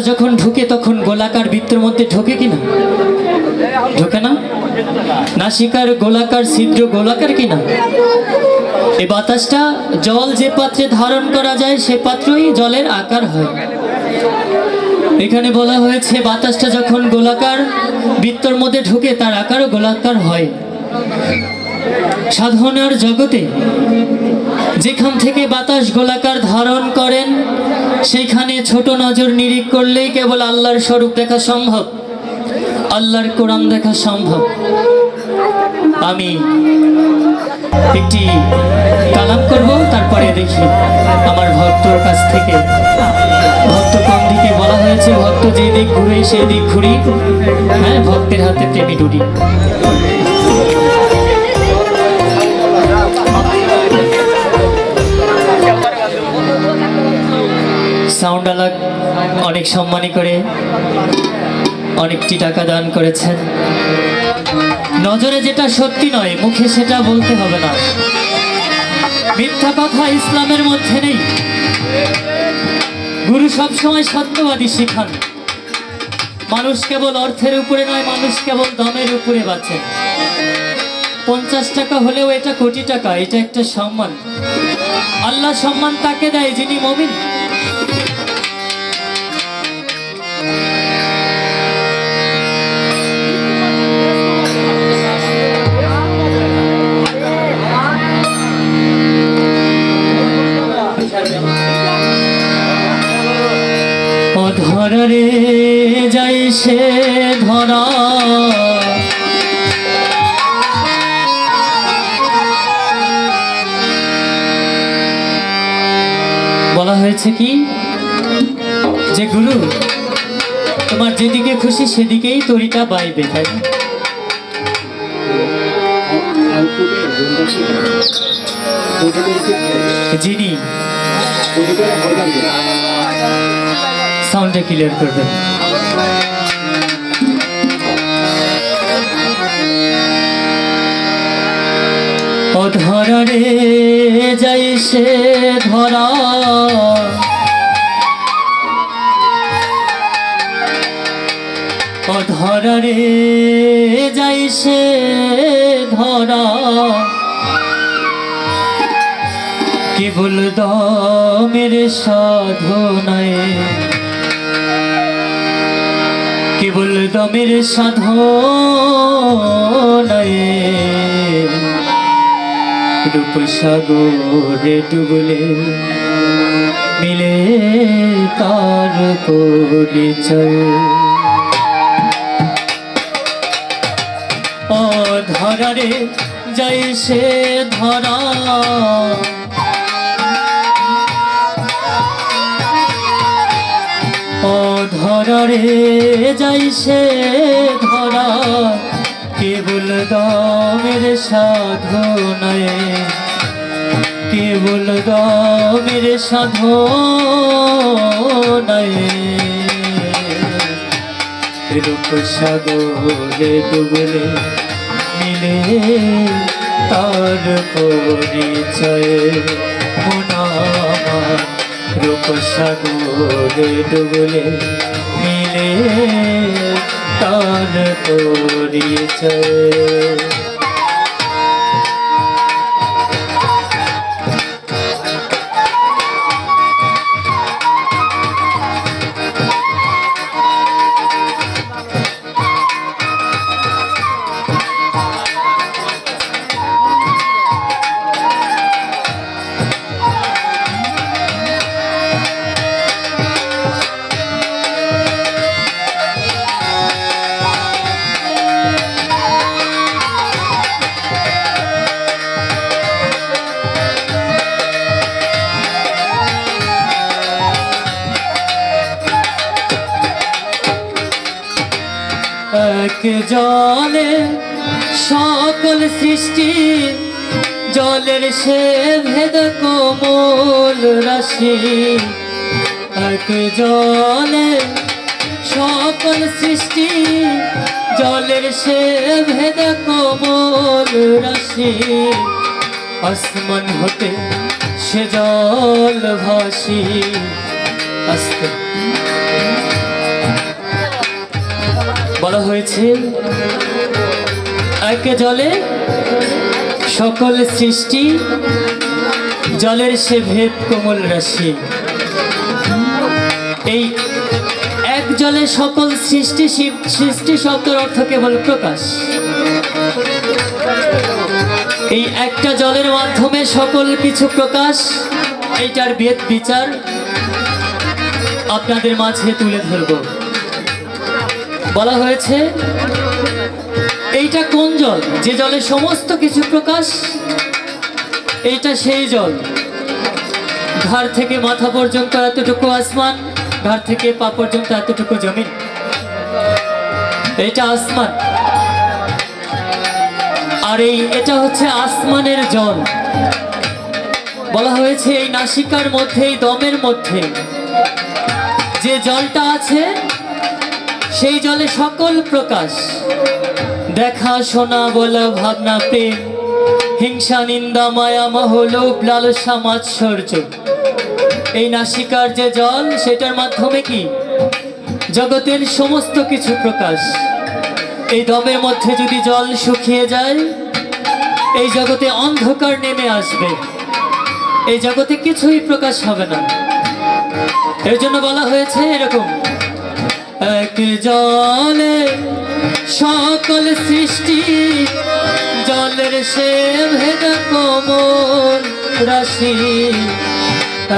যখন ঢুকে তখন গোলাকার বৃত্তের মধ্যে ঢোকে কিনা? ঢোকে না? নাসিকার গোলাকার, ছিদ্র, গোলাকার কিনা? এই বাতাসটা জল যে পাত্রে ধারণ করা যায়, সে পাত্রই জলের আকার হয়। এখানে বলা হয়েছে, বাতাসটা যখন গোলাকার বৃত্তর মধ্যে ঢুকে, তার আকারও গোলাকার হয়। সাধনার জগতে যেখান থেকে বাতাস গোলাকার ধারণ করেন সেইখানে ছোট নজর নিরিখ করলেই কেবল আল্লাহর স্বরূপ দেখা সম্ভব, আল্লাহর কোরআন দেখা সম্ভব। আমি একটি কালাম করব, তারপরে দেখি আমার ভক্তর কাছ থেকে। ভক্ত কোন দিকে বলা হয়েছে? ভক্ত যে দিক ঘুরে সেই দিক ঘুরি। হ্যাঁ ভক্তের হাতে প্রেমী ডুরি সাউন্ড অনেক সম্মানী করে, অনেকটি টাকা দান করেছেন। নজরে যেটা সত্যি নয়, মুখে সেটা বলতে হবে না। মিথ্যা কথা ইসলামের মধ্যে নেই। গুরু সবসময় সত্যবাদী শিখান। মানুষ কেবল অর্থের উপরে নয়, মানুষ কেবল দমের উপরে বাঁচে। পঞ্চাশ টাকা হলেও এটা কোটি টাকা, এটা একটা সম্মান। আল্লাহ সম্মান তাকে দেয় যিনি মমিন। অধরা রে যাই সে ধরা বলা হয়েছে কি যে গুরু, তোমার যেদিকে খুশি সেদিকেই তরিটা বাইবে তাই? যিনি সাউন্ডটা ক্লিয়ার করবেন। অধরা রে যাই সে ধরা। অধরা রে যাই সে ধরা। কেবল দমের সাধনায় দমের সাধনায়। রূপ সাগরে ডুবলে মিলে তার পরিচয়। ও ধরা রে যাই সে ধরা। ধরা রে যাই সে ধরা, কেবল দমের সাধনায়। কেবল দমের সাধনায়। রূপ সাগরে ডুবলে মিলে তার পরিচয় মনামার রূপ সাগরে ডুবলে মিলে তার পরিচয় এক জলে সকল সৃষ্টি, জলের সে ভেদ কোমল রাশি। এক জলে সকল সৃষ্টি, জলের সে ভেদ কোমল রাশি। আসমান হতে সে জল ভাসি। আস্তে। বলা হয়েছে এক জলে সকল সৃষ্টি, জলের সে ভেদ কোমল রাশি। এই এক জলে সকল সৃষ্টি সৃষ্টি শব্দের অর্থ কেবল প্রকাশ। এই একটা জলের মাধ্যমে সকল কিছু প্রকাশ, এইটার বেদ বিচার আপনাদের মাঝে তুলে ধরব। বলা হয়েছে, এইটা কোন জল? যে জলে সমস্ত কিছু প্রকাশ, এইটা সেই জল। ঘাড় থেকে মাথা পর্যন্ত এতটুকু আসমান ঘাড় থেকে পা পর্যন্ত এতটুকু জমিন। এটা আসমান। আর এই, এটা হচ্ছে আসমানের জল। বলা হয়েছে, এই নাসিকার মধ্যে, এই দমের মধ্যে যে জলটা আছে সেই জলে সকল প্রকাশ। দেখা শোনা বলা ভাবনা প্রেম। হিংসা, নিন্দা, মায়া, মহ, লোভ, লালসা, মাৎসর্য। এই নাসিকার যে জল, সেটার মাধ্যমে কি? জগতের সমস্ত কিছু প্রকাশ। এই দমের মধ্যে যদি জল শুকিয়ে যায়, এই জগতে অন্ধকার নেমে আসবে। এই জগতে কিছুই প্রকাশ হবে না। এর জন্য বলা হয়েছে এরকম এক জলে সকল সৃষ্টি, জলের সে ভেদ কোমল রাশি।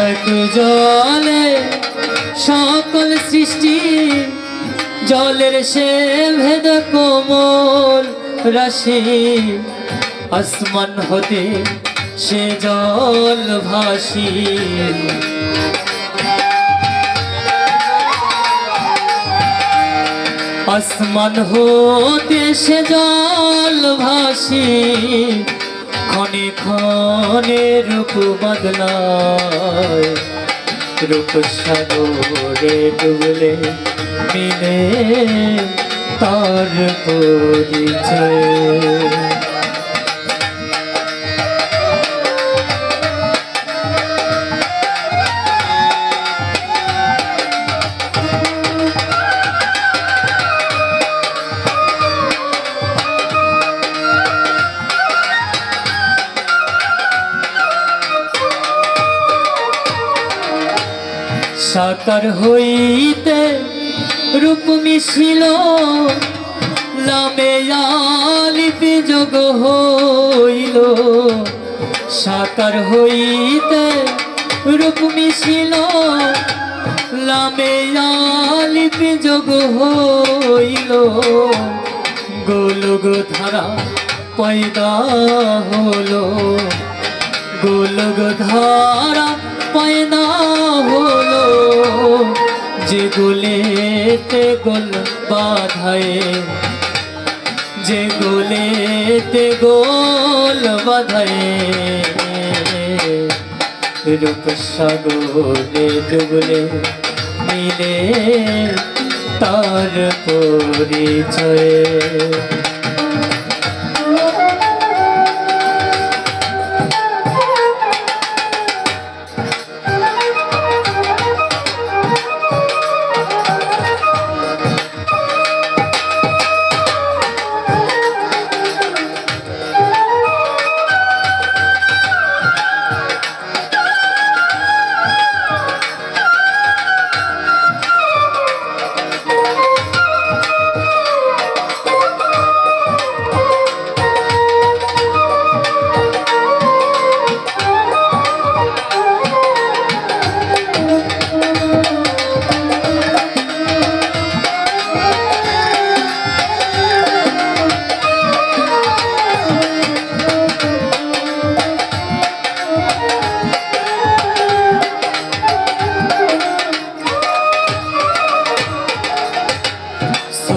এক জলে সকল সৃষ্টি, জলের সে ভেদ কোমল রাশি। আসমান হতে সে জল ভাসি আসমান হতে সে জল ভাসি, ক্ষণে ক্ষণে রূপ বদলায়। রূপ সাগরে ডুবলে মিলে তার পরিচয়। সাকার হইতে রূপ মিছিল লামে লিপি যোগ হইল। সাকার হইতে রূপ মিছিল লামে লিপি যোগ হইল। গোলগ ধারা পয়দা হলো গোলগ ধারা পয়দা হলো যে গোলেতে গোল বাধায়, যে গোল বাধায়। রূপ সাগরে ডুবলে মিলে তার পরিচয়।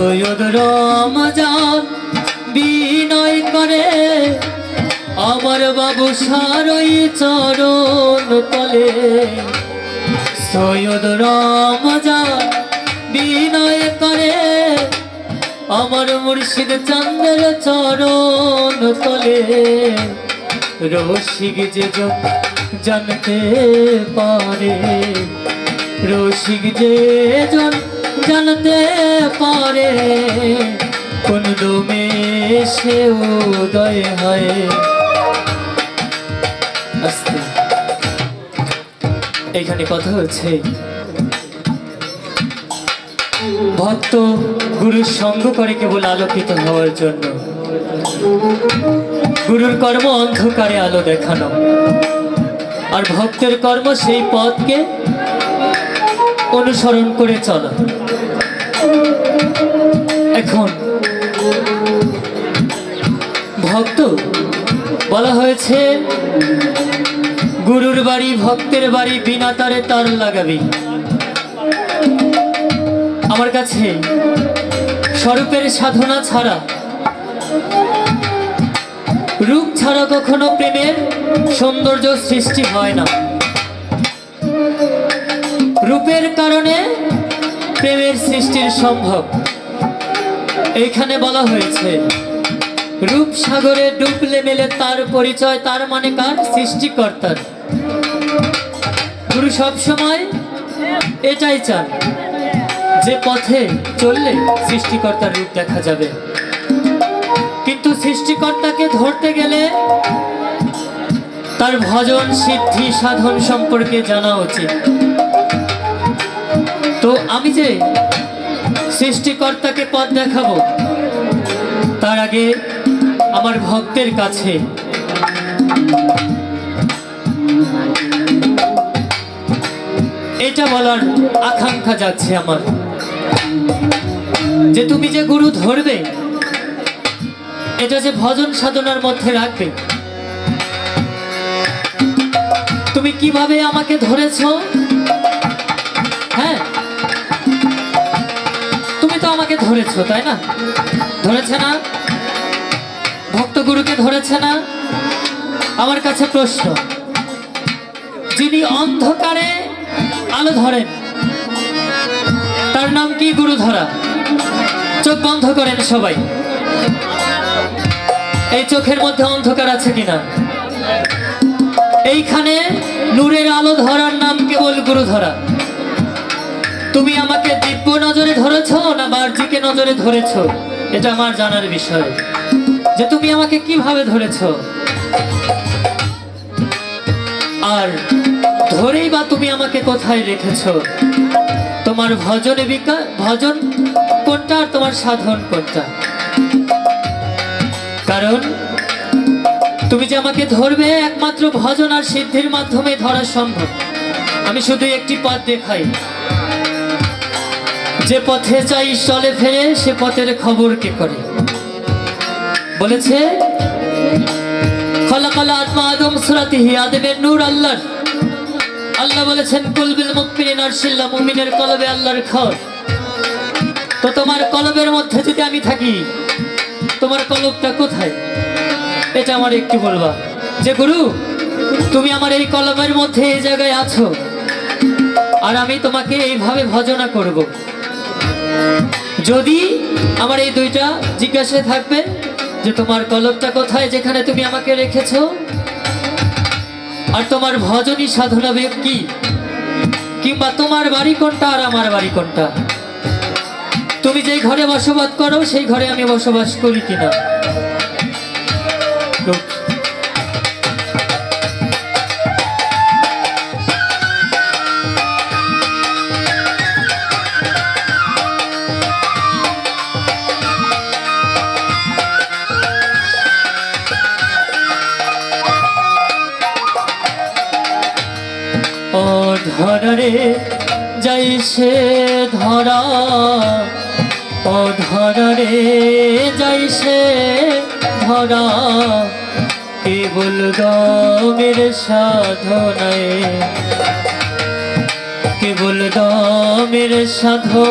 সৈয়দ রমজান বিনয় করে, আমার বাবু সারই চরণ তলে। সৈয়দ রমজান বিনয় করে, আমার মুর্শিদ চন্দ্রের চরণ তলে। রসিক যে জন জানতে পারে, রসিক যে জন জানতে পারে, কোন দমে সে উদয় হয়। এখানে কথা হচ্ছে, ভক্ত গুরুর সঙ্গ করে কেবল আলোকিত হওয়ার জন্য। গুরুর কর্ম অন্ধকারে আলো দেখানো। আর ভক্তের কর্ম সেই পথকে অনুসরণ করে চলা। এখন। ভক্ত, বলা হয়েছে, গুরুর বাড়ি ভক্তের বাড়ি বিনা তারে তার লাগাবি। আমার কাছে স্বরূপের সাধনা ছাড়া, রূপ ছাড়া কখনো প্রেমের সৌন্দর্য সৃষ্টি হয় না। রূপের কারণে প্রেমের সৃষ্টির সম্ভব। এইখানে বলা হয়েছে রূপ সাগরে ডুবলে মেলে তার পরিচয়, তার মানে কার? সৃষ্টিকর্তার। গুরু সবসময় এটাই চান, যে পথে চললে সৃষ্টিকর্তার রূপ দেখা যাবে। কিন্তু সৃষ্টিকর্তাকে ধরতে গেলে তার ভজন, সিদ্ধি, সাধন সম্পর্কে জানা উচিত। তো আমি যে সৃষ্টিকর্তাকে পথ দেখাবো। তার আগে আমার ভক্তের কাছে। এটা বলার আকাঙ্ক্ষা যাচ্ছে আমার। যে তুমি যে গুরু ধরবে, এটা যে ভজন সাধনার মধ্যে রাখবে, তুমি কীভাবে আমাকে ধরেছো? হ্যাঁ আমাকে ধরেছো, তাই না? ধরেছে না? ভক্ত গুরুকে ধরেছে না? আমার কাছে প্রশ্ন। যিনি অন্ধকারে আলো ধরেন, তার নাম কি গুরু ধরা চোখ বন্ধ করেন সবাই। এই চোখের মধ্যে অন্ধকার আছে কিনা? এইখানে নূরের আলো ধরার নাম কেবল গুরু ধরা তুমি আমাকে দিব্য নজরে ধরেছ না বাহ্যিকে নজরে ধরেছ? এটা আমার জানার বিষয়। যে তুমি আমাকে কীভাবে ধরেছ? আর ধরেই বা তুমি আমাকে কোথায় রেখেছ? তোমার ভজনে বিকা ভজন কোনটা আর তোমার সাধন কোনটা? কারণ তুমি যে আমাকে ধরবে একমাত্র ভজন আর সিদ্ধির মাধ্যমে ধরা সম্ভব। আমি শুধু একটি পথ দেখাই। যে পথে চাই চলে ফেরে, সে পথের খবর কে করে? বলেছে আদমের আল্লাহ বলেছেন কুলবিল কলবে আল্লাহর তো তোমার মধ্যে যদি আমি থাকি, তোমার কলবটা কোথায়? এটা আমার একটু বলবা। যে গুরু, তুমি আমার এই কলমের মধ্যে এই জায়গায় আছো, আর আমি তোমাকে এইভাবে ভজনা করব। যদি আমার এই দুইটা জিজ্ঞাসা থাকবে যে তোমার কলমটা কোথায় যেখানে তুমি আমাকে রেখেছ? আর তোমার ভজনী সাধনা বেগ কি? কিংবা তোমার বাড়ি কোনটা আর আমার বাড়ি কোনটা? তুমি যেই ঘরে বসবাস করো, সেই ঘরে আমি বসবাস করি কিনা? সে ধরা ও ধরে যাই সে ধরা, কেবল দমের সাধনায়, কেবল দমের সাধনায়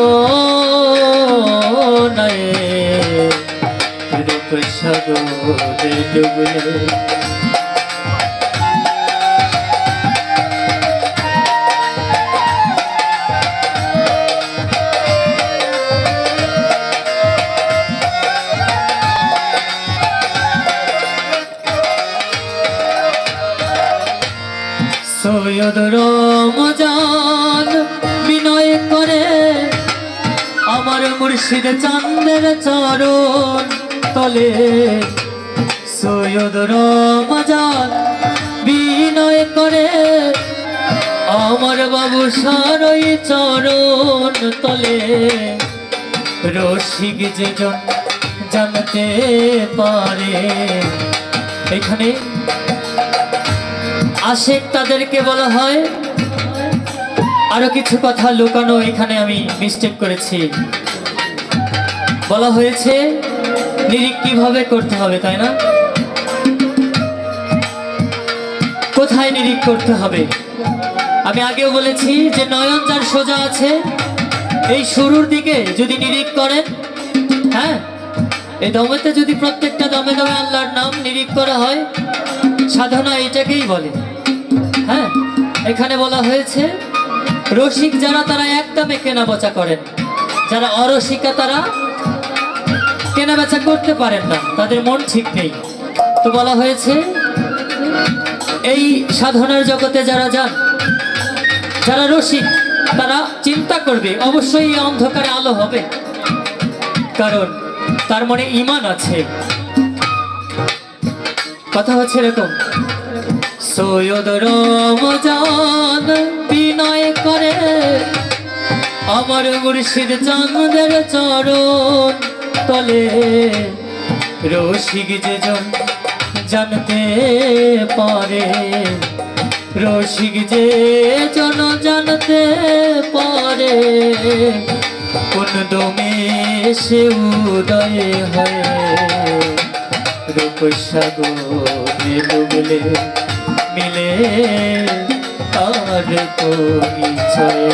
রূপ সাগরে ডুবলে সৈয়দ রমজান বিনয় করে। আমার মুর্শিদ চান্দের চরণ তলে। সৈয়দ রমজান বিনয় করে। আমার বাবু সারই চরণ তলে। রসিক যেজন জানতে পারে। এখানে আশেক তাদেরকে বলা হয়। আরও কিছু কথা লুকানো এখানে আমি মিস্টেক করেছি। বলা হয়েছে নিরিক কীভাবে করতে হবে, তাই না? কোথায় নিরিক করতে হবে? আমি আগেও বলেছি যে নয়ন যার সোজা আছে, এই শুরুর দিকে যদি নিরিক করেন হ্যাঁ? এই দমেতে যদি প্রত্যেকটা দমে দমে আল্লাহর নাম নিরিক করা হয়, সাধনা এটাকেই বলে। হ্যাঁ এখানে বলা হয়েছে, রসিক যারা তারা একদমে কেনা বেচা করেন। যারা অরসিকা তারা কেনা বেচা করতে পারেন না, তাদের মন ঠিক নেই। তো বলা হয়েছে, এই সাধনার জগতে যারা যান, যারা রসিক, তারা চিন্তা করবে, অবশ্যই এই অন্ধকারে আলো হবে। কারণ তার মনে ইমান আছে। কথা হচ্ছে এরকম সৈয়দ রমজান বিনয় করে। আমার মুর্শিদ চাঁদের চরণ তলে। রসিক যেজন জানতে পারে। রসিক যে জন জানতে পারে। কোন দমে সে উদয় হয়। রূপসাগরে ডুবলে মিলে তার পরিচয়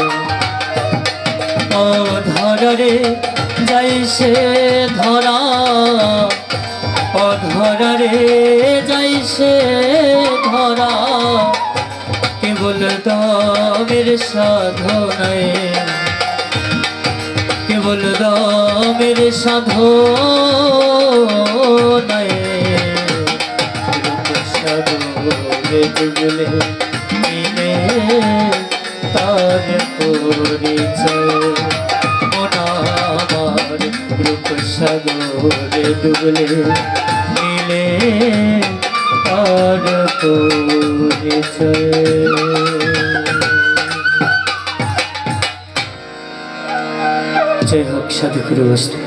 অধরে যাই সে ধরা অধরে যাই সে ধরা, কেবল দামের সাধনায়। কেবল দামের সাধনায় সাগরে ডুবলে মিলে তার পরিচয় মনামার রূপ সাগরে ডুবলে মিলে তার পরিচয় জয় হোক সাধু গুরু বস্তু।